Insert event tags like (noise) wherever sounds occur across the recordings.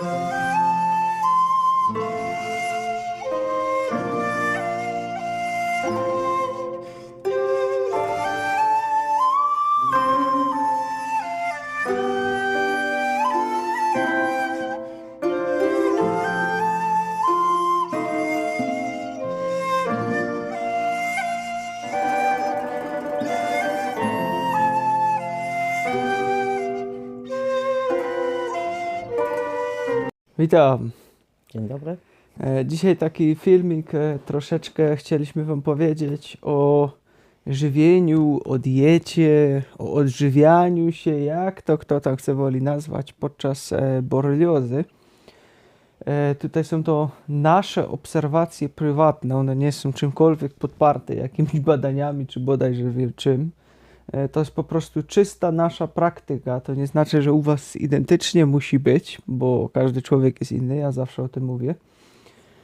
Música Witam. Dzień dobry. E, Dzisiaj taki filmik, e, troszeczkę chcieliśmy Wam powiedzieć o żywieniu, o diecie, o odżywianiu się, jak to kto tam chce woli nazwać, podczas e, boreliozy. Tutaj są to nasze obserwacje prywatne, one nie są czymkolwiek podparte, jakimiś badaniami, czy bodajże czym. E, To jest po prostu czysta nasza praktyka. To nie znaczy, że u Was identycznie musi być, bo każdy człowiek jest inny, ja zawsze o tym mówię.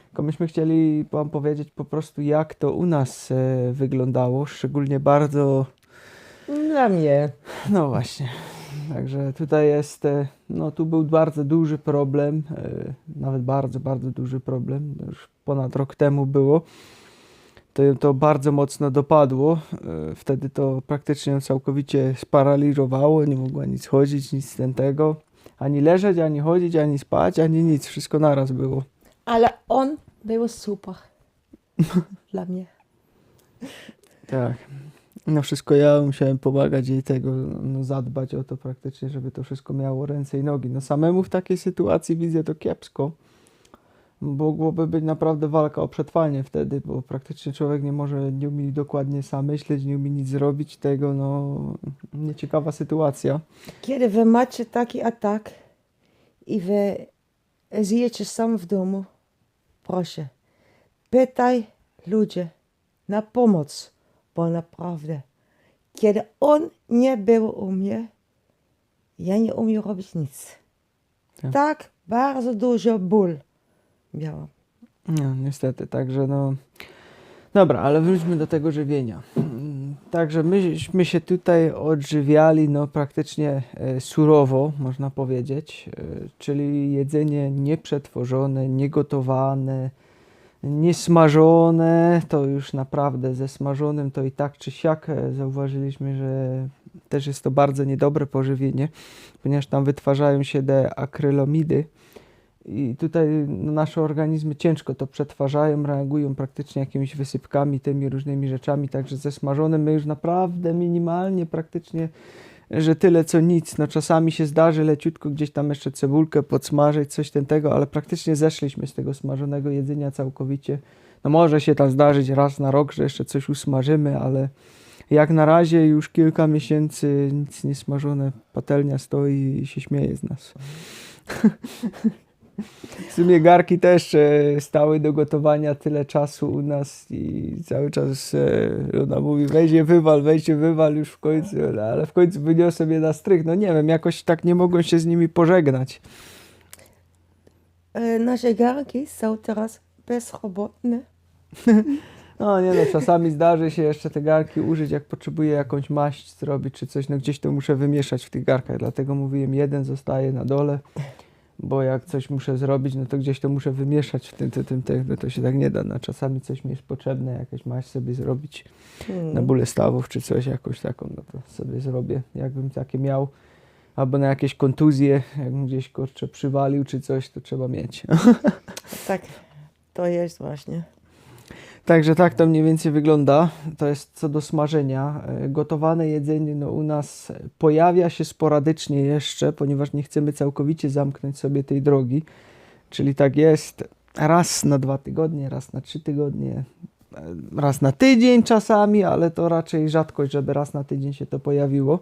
Tylko myśmy chcieli Wam powiedzieć po prostu, jak to u nas e, wyglądało, szczególnie bardzo, Dla mnie. no właśnie. Także tutaj jest, e, no tu był bardzo duży problem, nawet bardzo, bardzo duży problem, już ponad rok temu było. To to bardzo mocno dopadło. E, Wtedy to praktycznie ją całkowicie sparaliżowało, nie mogła nic chodzić, nic z tego. Ani leżeć, ani chodzić, ani spać, ani nic, wszystko naraz było. Ale on był super. (laughs) Dla mnie. Tak. No wszystko ja musiałem pomagać jej tego, no, zadbać o to praktycznie, żeby to wszystko miało ręce i nogi. No samemu w takiej sytuacji widzę to kiepsko. Mogłoby być naprawdę walka o przetrwanie wtedy, bo praktycznie człowiek nie może, nie umie dokładnie sam myśleć, nie umie nic zrobić tego, no nieciekawa sytuacja. Kiedy wy macie taki atak i wy żyjecie sam w domu, proszę, pytaj ludzi na pomoc, bo naprawdę, kiedy on nie był u mnie, ja nie umiem robić nic. Tak. Tak bardzo dużo ból miałam. No, niestety, także no. Dobra, ale wróćmy do tego żywienia. Także myśmy się tutaj odżywiali no praktycznie e, surowo, można powiedzieć, e, czyli jedzenie nieprzetworzone, niegotowane, niesmażone, to już naprawdę ze smażonym to i tak czy siak e, zauważyliśmy, że też jest to bardzo niedobre pożywienie, ponieważ tam wytwarzają się deakrylomidy, i tutaj no, nasze organizmy ciężko to przetwarzają, reagują praktycznie jakimiś wysypkami, tymi różnymi rzeczami, także ze smażonym my już naprawdę minimalnie praktycznie, że tyle co nic. No czasami się zdarzy leciutko gdzieś tam jeszcze cebulkę podsmażyć, coś ten tego, ale praktycznie zeszliśmy z tego smażonego jedzenia całkowicie. No może się tam zdarzyć raz na rok, że jeszcze coś usmażymy, ale jak na razie już kilka miesięcy nic nie smażone, patelnia stoi i się śmieje z nas. (laughs) W sumie garki też e, stały do gotowania tyle czasu u nas i cały czas e, ona mówi weź je wywal, je wywal już w końcu, no, ale w końcu wyniosłem je na strych. No nie wiem, jakoś tak nie mogłem się z nimi pożegnać. E, Nasze garnki są teraz bezrobotne. (laughs) No nie no, czasami zdarzy się jeszcze te garki użyć, jak potrzebuję jakąś maść zrobić czy coś, no gdzieś to muszę wymieszać w tych garkach, dlatego mówiłem, jeden zostaje na dole, bo jak coś muszę zrobić, no to gdzieś to muszę wymieszać w tym, tym, tym, tym no to się tak nie da, no czasami coś mi jest potrzebne, jakaś maść sobie zrobić na bóle stawów czy coś jakąś taką, no to sobie zrobię, jakbym takie miał, albo na jakieś kontuzje, jakbym gdzieś kurczę przywalił czy coś, to trzeba mieć. (laughs) Tak, to jest właśnie. Także tak to mniej więcej wygląda. To jest co do smażenia. E, Gotowane jedzenie no, u nas pojawia się sporadycznie jeszcze, ponieważ nie chcemy całkowicie zamknąć sobie tej drogi. Czyli tak jest raz na dwa tygodnie, raz na trzy tygodnie, e, raz na tydzień czasami, ale to raczej rzadkość, żeby raz na tydzień się to pojawiło.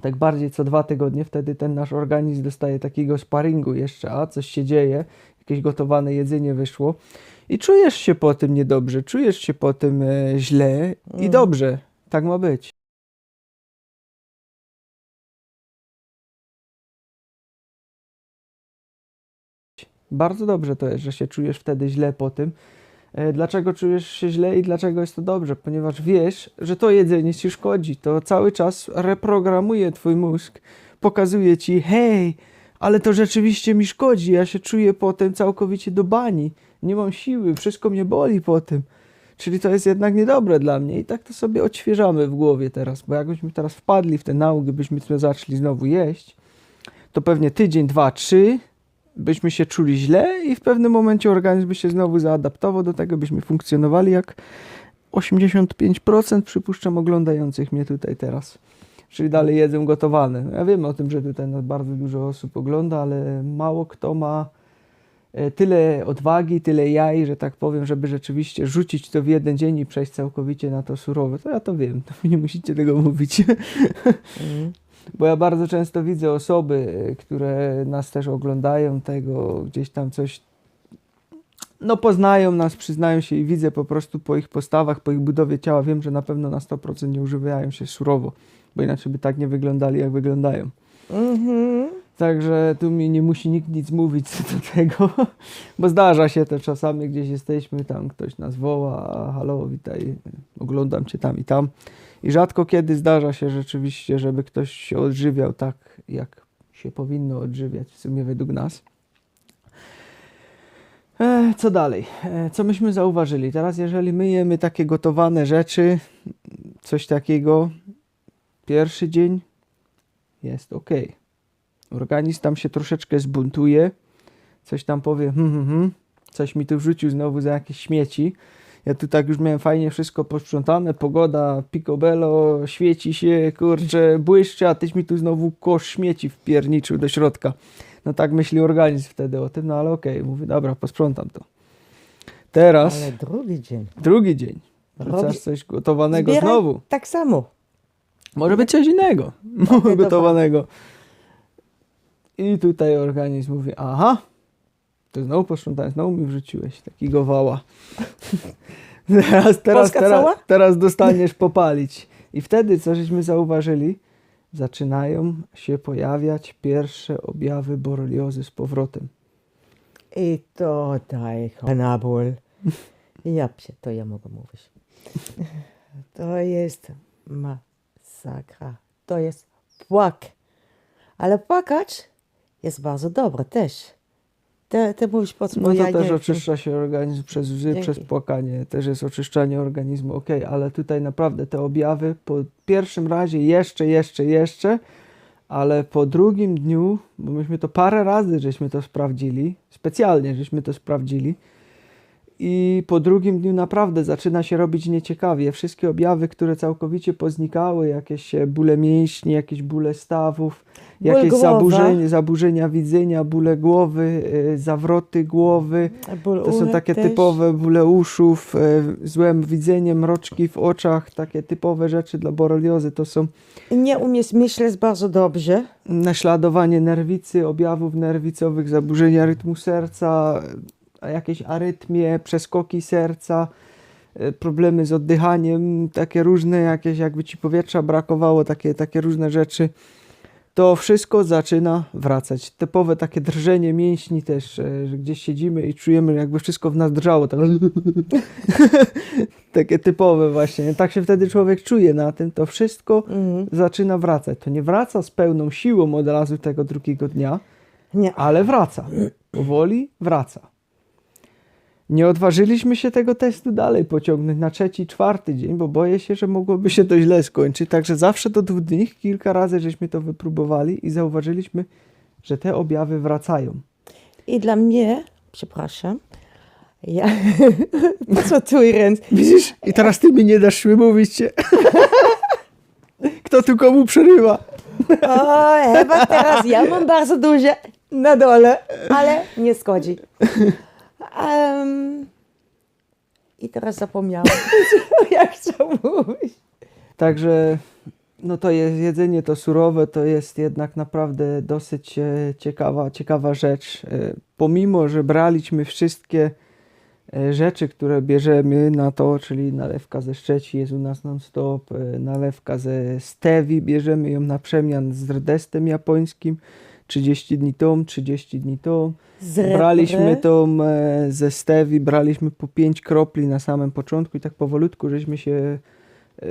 Tak bardziej co dwa tygodnie, wtedy ten nasz organizm dostaje takiego sparingu jeszcze, a coś się dzieje, jakieś gotowane jedzenie wyszło i czujesz się po tym niedobrze, czujesz się po tym e, źle i Mm. dobrze. Tak ma być. Bardzo dobrze to jest, że się czujesz wtedy źle po tym. E, Dlaczego czujesz się źle i dlaczego jest to dobrze? Ponieważ wiesz, że to jedzenie ci szkodzi. To cały czas reprogramuje twój mózg, pokazuje ci, hej, ale to rzeczywiście mi szkodzi. Ja się czuję potem całkowicie do bani. Nie mam siły, wszystko mnie boli po tym. Czyli to jest jednak niedobre dla mnie. I tak to sobie odświeżamy w głowie teraz, bo jakbyśmy teraz wpadli w te nauki, byśmy zaczęli znowu jeść, to pewnie tydzień, dwa, trzy byśmy się czuli źle i w pewnym momencie organizm by się znowu zaadaptował do tego, byśmy funkcjonowali jak 85% przypuszczam oglądających mnie tutaj teraz. Czyli dalej jedzą gotowane. Ja wiem o tym, że tutaj nas bardzo dużo osób ogląda, ale mało kto ma tyle odwagi, tyle jaj, że tak powiem, żeby rzeczywiście rzucić to w jeden dzień i przejść całkowicie na to surowe. To ja to wiem, to nie musicie tego mówić. Mhm. (laughs) Bo ja bardzo często widzę osoby, e, które nas też oglądają, tego gdzieś tam coś. No, poznają nas, przyznają się i widzę po prostu po ich postawach, po ich budowie ciała, wiem, że na pewno na 100% nie używają się surowo, bo inaczej by tak nie wyglądali, jak wyglądają. Mhm. Także tu mi nie musi nikt nic mówić co (laughs) do tego, bo zdarza się to czasami gdzieś jesteśmy, tam ktoś nas woła, halo, witaj, oglądam cię tam i tam. I rzadko kiedy zdarza się rzeczywiście, żeby ktoś się odżywiał tak, jak się powinno odżywiać, w sumie według nas. E, co dalej? E, co myśmy zauważyli? Teraz, jeżeli my jemy takie gotowane rzeczy, coś takiego, pierwszy dzień jest ok. Organizm tam się troszeczkę zbuntuje, coś tam powie, hm, hm, hm, coś mi tu wrzucił znowu za jakieś śmieci. Ja tu tak już miałem fajnie wszystko posprzątane, pogoda, picobello, świeci się, kurczę, błyszczy, a tyś mi tu znowu kosz śmieci wpierniczył do środka. No tak myśli organizm wtedy o tym, no ale okej, mówi, dobra, posprzątam to. Teraz, Ale drugi dzień. drugi dzień, wrzucasz coś gotowanego Zbieraj znowu. Tak samo. Może być coś innego, (laughs) gotowanego. I tutaj organizm mówi, aha, to znowu posprzątałem, znowu mi wrzuciłeś takiego wała. (laughs) teraz, teraz, teraz, teraz dostaniesz popalić. I wtedy, co żeśmy zauważyli, zaczynają się pojawiać pierwsze objawy boreliozy z powrotem. I to daj kanabol. Ja psie, to ja mogę mówić. To jest masakra. To jest płak. Ale płakać jest bardzo dobre też. Ty, ty mówisz po co, No to ja też oczyszcza się organizm przez łzy, Dzięki. przez płakanie, też jest oczyszczanie organizmu, ok, ale tutaj naprawdę te objawy po pierwszym razie jeszcze, jeszcze, jeszcze, ale po drugim dniu, bo myśmy to parę razy żeśmy to sprawdzili, specjalnie żeśmy to sprawdzili i po drugim dniu naprawdę zaczyna się robić nieciekawie. Wszystkie objawy, które całkowicie poznikały, jakieś bóle mięśni, jakieś bóle stawów, Ból jakieś zaburzenia, zaburzenia widzenia, bóle głowy, e, zawroty głowy, Ból to są takie też. typowe bóle uszów, e, złe widzenie, mroczki w oczach, takie typowe rzeczy dla boreliozy. To są Nie umiesz myśleć bardzo dobrze. naśladowanie nerwicy, objawów nerwicowych, zaburzenia rytmu serca, jakieś arytmie, przeskoki serca, e, problemy z oddychaniem, takie różne jakieś, jakby ci powietrza brakowało, takie, takie różne rzeczy. To wszystko zaczyna wracać. Typowe takie drżenie mięśni też, e, że gdzieś siedzimy i czujemy, jakby wszystko w nas drżało. Tak. (laughs) takie typowe właśnie. Tak się wtedy człowiek czuje na tym. To wszystko Mhm. zaczyna wracać. To nie wraca z pełną siłą od razu tego drugiego dnia, Nie. ale wraca. Powoli wraca. Nie odważyliśmy się tego testu dalej pociągnąć na trzeci, czwarty dzień, bo boję się, że mogłoby się to źle skończyć. Także zawsze do dwóch dni, kilka razy żeśmy to wypróbowali i zauważyliśmy, że te objawy wracają. I dla mnie, przepraszam, ja, (laughs) co tu ręce? Widzisz? I teraz ty mi nie dasz mówić się. Kto tu komu przerywa? O, chyba teraz ja mam bardzo duże na dole, ale nie szkodzi. Em, I teraz zapomniałam, (laughs) (laughs) jak chcę mówić. Także no to jest jedzenie to surowe, to jest jednak naprawdę dosyć e, ciekawa, ciekawa rzecz. E, Pomimo, że braliśmy wszystkie e, rzeczy, które bierzemy na to, czyli nalewka ze szczeci jest u nas non-stop, nalewka ze stewi, bierzemy ją na przemian z rdestem japońskim, 30 dni tą, 30 dni tą. Z Braliśmy tą e, ze stewi, braliśmy po 5 kropli na samym początku i tak powolutku żeśmy się e,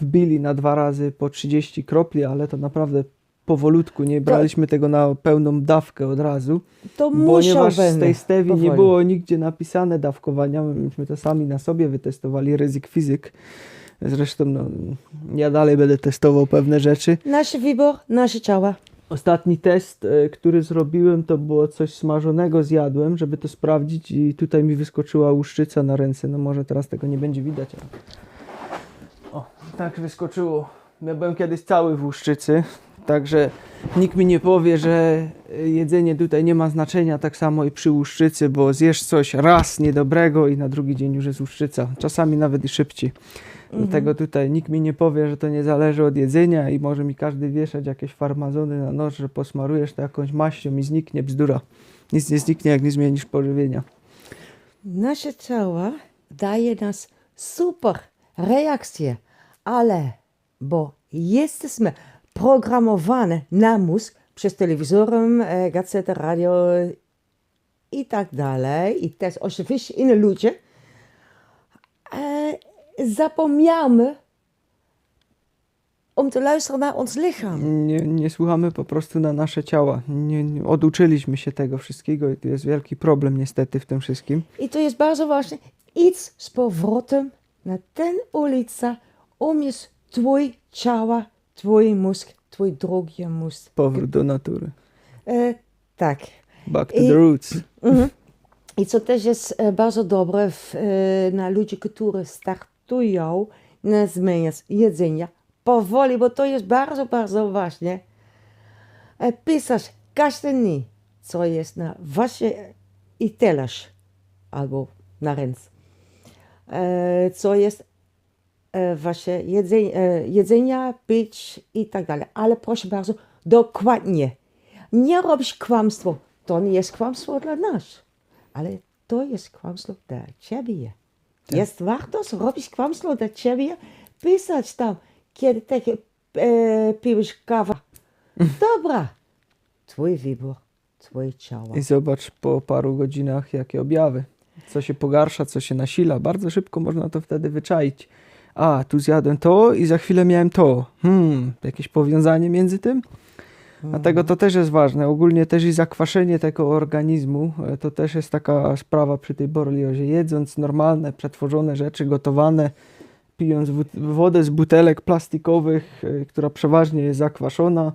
wbili na dwa razy po 30 kropli, ale to naprawdę powolutku, nie braliśmy tego na pełną dawkę od razu, To ponieważ z tej stewi nie było nigdzie napisane dawkowania, myśmy to sami na sobie wytestowali, ryzyk fizyk. Zresztą no, ja dalej będę testował pewne rzeczy. Nasz wybór, nasze ciała. Ostatni test, e, który zrobiłem, to było coś smażonego zjadłem, żeby to sprawdzić i tutaj mi wyskoczyła łuszczyca na ręce. No może teraz tego nie będzie widać. Ale... O, tak wyskoczyło. Ja byłem kiedyś cały w łuszczycy, także nikt mi nie powie, że e, jedzenie tutaj nie ma znaczenia, tak samo i przy łuszczycy, bo zjesz coś raz niedobrego i na drugi dzień już jest łuszczyca. Czasami nawet i szybciej. Dlatego tutaj nikt mi nie powie, że to nie zależy od jedzenia i może mi każdy wieszać jakieś farmazony na nos, że posmarujesz to jakąś maścią i zniknie bzdura. Nic nie zniknie, jak nie zmienisz pożywienia. Nasze ciała daje nas super reakcje, ale bo jesteśmy programowane na mózg przez telewizorem, e, gazety, radio i tak dalej, i też oczywiście inni ludzie, e, zapomniamy om te luisteren naar ons lichaam. Nie, nie słuchamy po prostu na nasze ciała. Nie, nie, oduczyliśmy się tego wszystkiego i to jest wielki problem niestety w tym wszystkim. I to jest bardzo ważne. Idź z powrotem na ten ulica, um jest twój ciała, twój mózg, twój drugi mózg. Powrót do natury. E, tak. Back to I- the roots. Mhm. I co też jest e, bardzo dobre w, e, na ludzi, którzy startują na zmianę jedzenia powoli, bo to jest bardzo, bardzo ważne. E, pisać każdy dni, co jest na wasze i talerz, albo na ręce. E, co jest e, wasze jedzenie, jedzenia, pić i tak dalej. Ale proszę bardzo, dokładnie. Nie robisz kłamstwo. To nie jest kłamstwo dla nas, ale to jest kłamstwo dla ciebie. Jest warto robić kłamstwo dla ciebie, pisać tam, kiedy takie e, piłeś kawa. (laughs) Dobra, twój wybór, twoje ciało. I zobacz po paru godzinach, jakie objawy. Co się pogarsza, co się nasila. Bardzo szybko można to wtedy wyczaić. A, tu zjadłem to i za chwilę miałem to. Hmm, jakieś powiązanie między tym? Dlatego to też jest ważne. Ogólnie też i zakwaszenie tego organizmu, e, to też jest taka sprawa przy tej boreliozie. Jedząc normalne, przetworzone rzeczy, gotowane, pijąc wodę z butelek plastikowych, e, która przeważnie jest zakwaszona,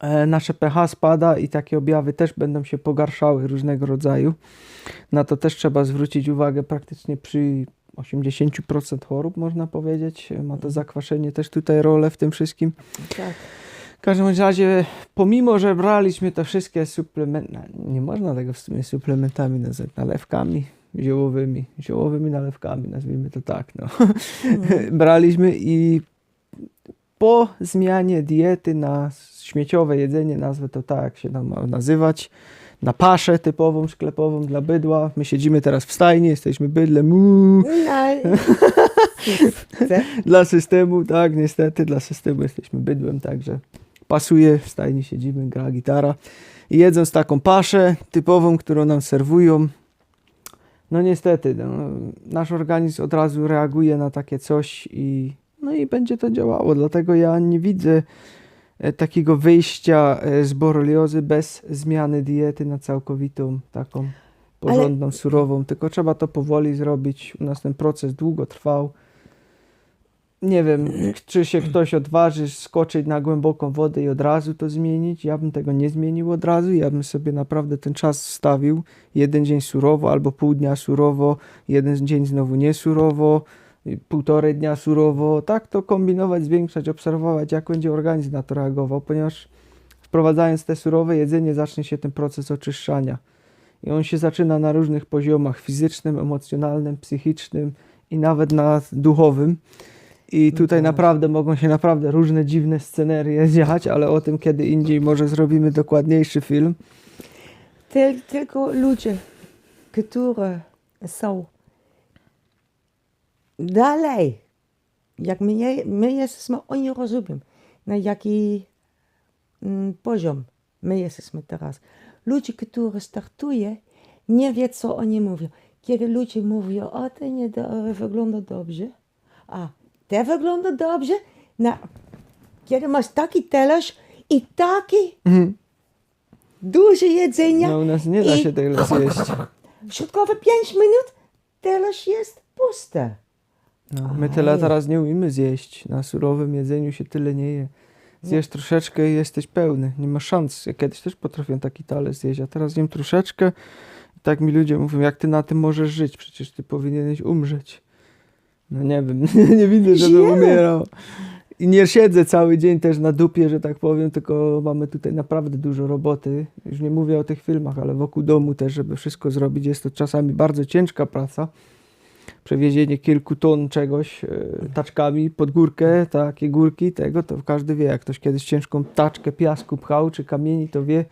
e, nasze pH spada i takie objawy też będą się pogarszały różnego rodzaju. Na to też trzeba zwrócić uwagę praktycznie przy 80% chorób, można powiedzieć. Ma to zakwaszenie też tutaj rolę w tym wszystkim. Tak. W każdym razie, pomimo, że braliśmy te wszystkie suplementy, nie można tego w sumie suplementami nazwać, nalewkami ziołowymi, ziołowymi nalewkami, nazwijmy to tak, no. (laughs) braliśmy i po zmianie diety na śmieciowe jedzenie, nazwę to tak, jak się tam ma nazywać, na paszę typową, sklepową dla bydła. My siedzimy teraz w stajni, jesteśmy bydlem, uuu, No, (laughs) dla systemu, tak, niestety, dla systemu jesteśmy bydłem, także pasuje, w stajni siedzimy, gra gitara i jedząc taką paszę typową, którą nam serwują, no niestety, no, nasz organizm od razu reaguje na takie coś i no i będzie to działało, dlatego ja nie widzę e, takiego wyjścia e, z boreliozy bez zmiany diety na całkowitą taką porządną, surową, tylko trzeba to powoli zrobić. U nas ten proces długo trwał. Nie wiem, czy się ktoś odważy skoczyć na głęboką wodę i od razu to zmienić. Ja bym tego nie zmienił od razu. Ja bym sobie naprawdę ten czas wstawił. Jeden dzień surowo, albo pół dnia surowo, jeden dzień znowu nie surowo, półtorej dnia surowo. Tak to kombinować, zwiększać, obserwować, jak będzie organizm na to reagował, ponieważ wprowadzając te surowe jedzenie, zacznie się ten proces oczyszczania. I on się zaczyna na różnych poziomach fizycznym, emocjonalnym, psychicznym i nawet na duchowym. I tutaj tak. naprawdę mogą się naprawdę różne dziwne scenerie (laughs) dziać, ale o tym kiedy indziej może zrobimy dokładniejszy film. Tyl, tylko ludzie, którzy są dalej, jak my, my jesteśmy, oni rozumieją, na jaki mm, poziom my jesteśmy teraz. Ludzie, którzy startują, nie wiedzą, co oni mówią. Kiedy ludzie mówią, o, to nie do, wygląda dobrze, a te wygląda dobrze, na kiedy masz taki talerz i taki duże jedzenie. No u nas nie da się tyle zjeść. Środkowe 5 minut, talerz jest pusty. No, my tyle teraz nie umiemy zjeść. Na surowym jedzeniu się tyle nie je. Zjesz troszeczkę i jesteś pełny. Nie ma szans. Ja kiedyś też potrafiłem taki talerz zjeść, a teraz jem troszeczkę. I tak mi ludzie mówią, jak ty na tym możesz żyć? Przecież ty powinieneś umrzeć. No nie wiem, (laughs) nie widzę, żebym Żyjemy. umierał. I nie siedzę cały dzień też na dupie, że tak powiem, tylko mamy tutaj naprawdę dużo roboty. Już nie mówię o tych filmach, ale wokół domu też, żeby wszystko zrobić. Jest to czasami bardzo ciężka praca przewiezienie kilku ton czegoś e, taczkami pod górkę, takie górki tego, to każdy wie, jak ktoś kiedyś ciężką taczkę piasku pchał, czy kamieni, to wie,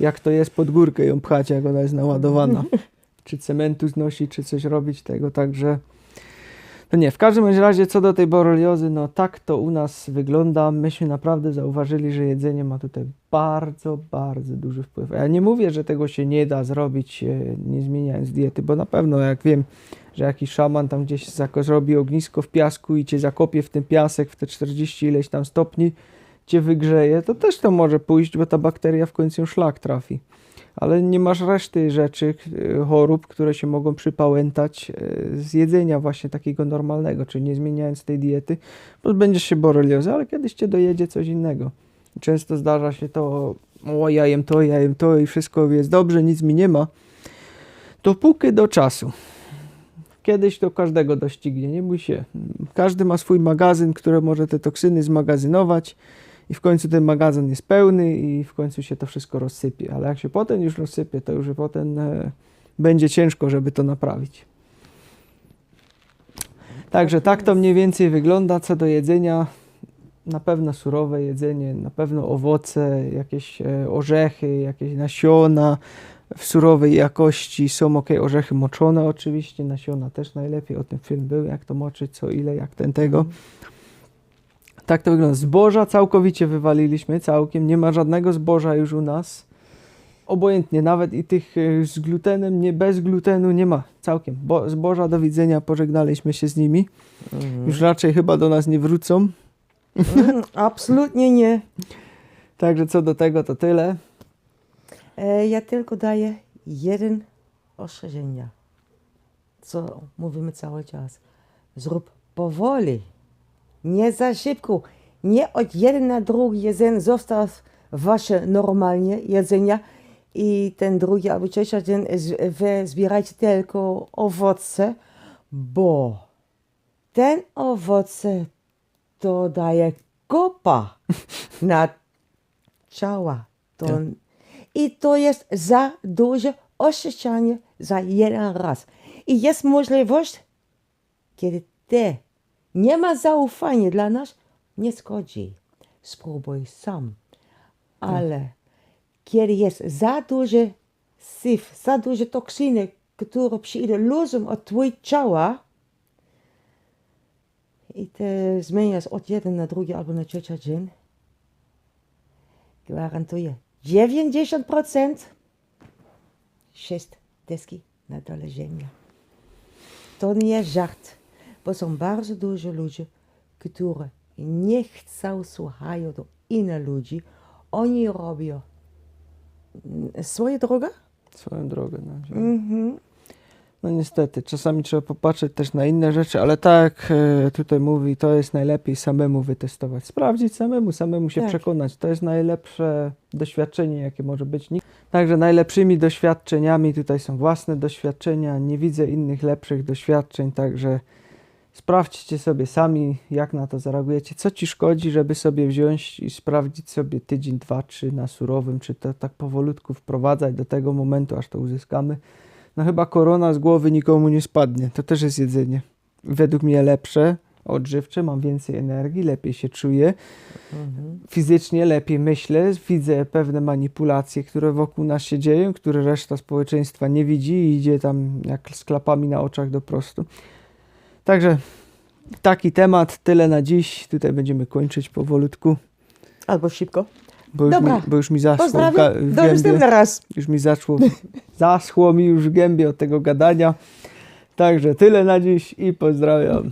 jak to jest pod górkę ją pchać, jak ona jest naładowana. (laughs) czy cementu znosić, czy coś robić tego, także no nie, w każdym razie co do tej boreliozy, no tak to u nas wygląda. Myśmy naprawdę zauważyli, że jedzenie ma tutaj bardzo, bardzo duży wpływ. Ja nie mówię, że tego się nie da zrobić e, nie zmieniając diety, bo na pewno jak wiem, że jakiś szaman tam gdzieś zrobi ognisko w piasku i cię zakopie w ten piasek w te 40 ileś tam stopni, cię wygrzeje, to też to może pójść, bo ta bakteria w końcu szlak trafi. Ale nie masz reszty rzeczy, e, chorób, które się mogą przypałętać e, z jedzenia właśnie takiego normalnego, czyli nie zmieniając tej diety, pozbędziesz się boreliozy, ale kiedyś cię dojedzie coś innego. Często zdarza się to, o ja jem to, ja jem to i wszystko jest dobrze, nic mi nie ma. Dopóki do czasu. Kiedyś to każdego doścignie, nie bój się. Każdy ma swój magazyn, który może te toksyny zmagazynować i w końcu ten magazyn jest pełny i w końcu się to wszystko rozsypie. Ale jak się potem już rozsypie, to już potem e, będzie ciężko, żeby to naprawić. Także tak to mniej więcej wygląda co do jedzenia. Na pewno surowe jedzenie, na pewno owoce, jakieś e, orzechy, jakieś nasiona w surowej jakości. Są ok, orzechy moczone oczywiście, nasiona też najlepiej. O tym film był, jak to moczyć, co ile, jak ten tego. Tak to wygląda. Zboża całkowicie wywaliliśmy, całkiem. Nie ma żadnego zboża już u nas. Obojętnie, nawet i tych e, z glutenem, nie bez glutenu nie ma. Całkiem. Bo, zboża do widzenia, pożegnaliśmy się z nimi. Już raczej chyba do nas nie wrócą. Mm, (laughs) absolutnie nie. Także co do tego, to tyle. E, ja tylko daję jeden ostrzeżenia, co mówimy cały czas. Zrób powoli, nie za szybko. Nie od jeden na drugi jedzenie zostaw wasze normalnie jedzenia i ten drugi albo trzeci dzień wy zbierajcie tylko owoce, bo ten owoce to daje kopa (laughs) na ciała. To, Tak. I to jest za duże oczyszczanie za jeden raz. I jest możliwość, kiedy ty nie ma zaufania dla nas, nie szkodzi. Spróbuj sam. Ale kiedy jest za duże syf, za duże toksyny, które przyjdą luzem od twojego ciała, i ty zmieniasz od jeden na drugi albo na trzeci dzień, gwarantuję 90% jest deski na dole ziemia. To nie jest żart, bo są bardzo dużo ludzi, którzy nie chcą słuchać do innych ludzi. Oni robią mm, swoją drogę. Swoją drogę. No, Mhm. no niestety, czasami trzeba popatrzeć też na inne rzeczy, ale tak e, tutaj mówi, to jest najlepiej samemu wytestować. Sprawdzić samemu, samemu się Tak. przekonać. To jest najlepsze doświadczenie, jakie może być. Także najlepszymi doświadczeniami tutaj są własne doświadczenia. Nie widzę innych lepszych doświadczeń, także sprawdźcie sobie sami, jak na to zareagujecie. Co ci szkodzi, żeby sobie wziąć i sprawdzić sobie tydzień, dwa, trzy na surowym, czy to tak powolutku wprowadzać do tego momentu, aż to uzyskamy. No chyba korona z głowy nikomu nie spadnie. To też jest jedzenie. Według mnie lepsze, odżywcze, mam więcej energii, lepiej się czuję. Mhm. Fizycznie lepiej myślę, widzę pewne manipulacje, które wokół nas się dzieją, które reszta społeczeństwa nie widzi i idzie tam jak z klapami na oczach do prostu. Także taki temat, tyle na dziś. Tutaj będziemy kończyć powolutku, Albo szybko. bo już, mi, Dobra. bo już mi zaszło Pozdrawiam. w gębie. raz. Już mi zaczło, (laughs) zaschło mi już w gębie od tego gadania. Także tyle na dziś i pozdrawiam.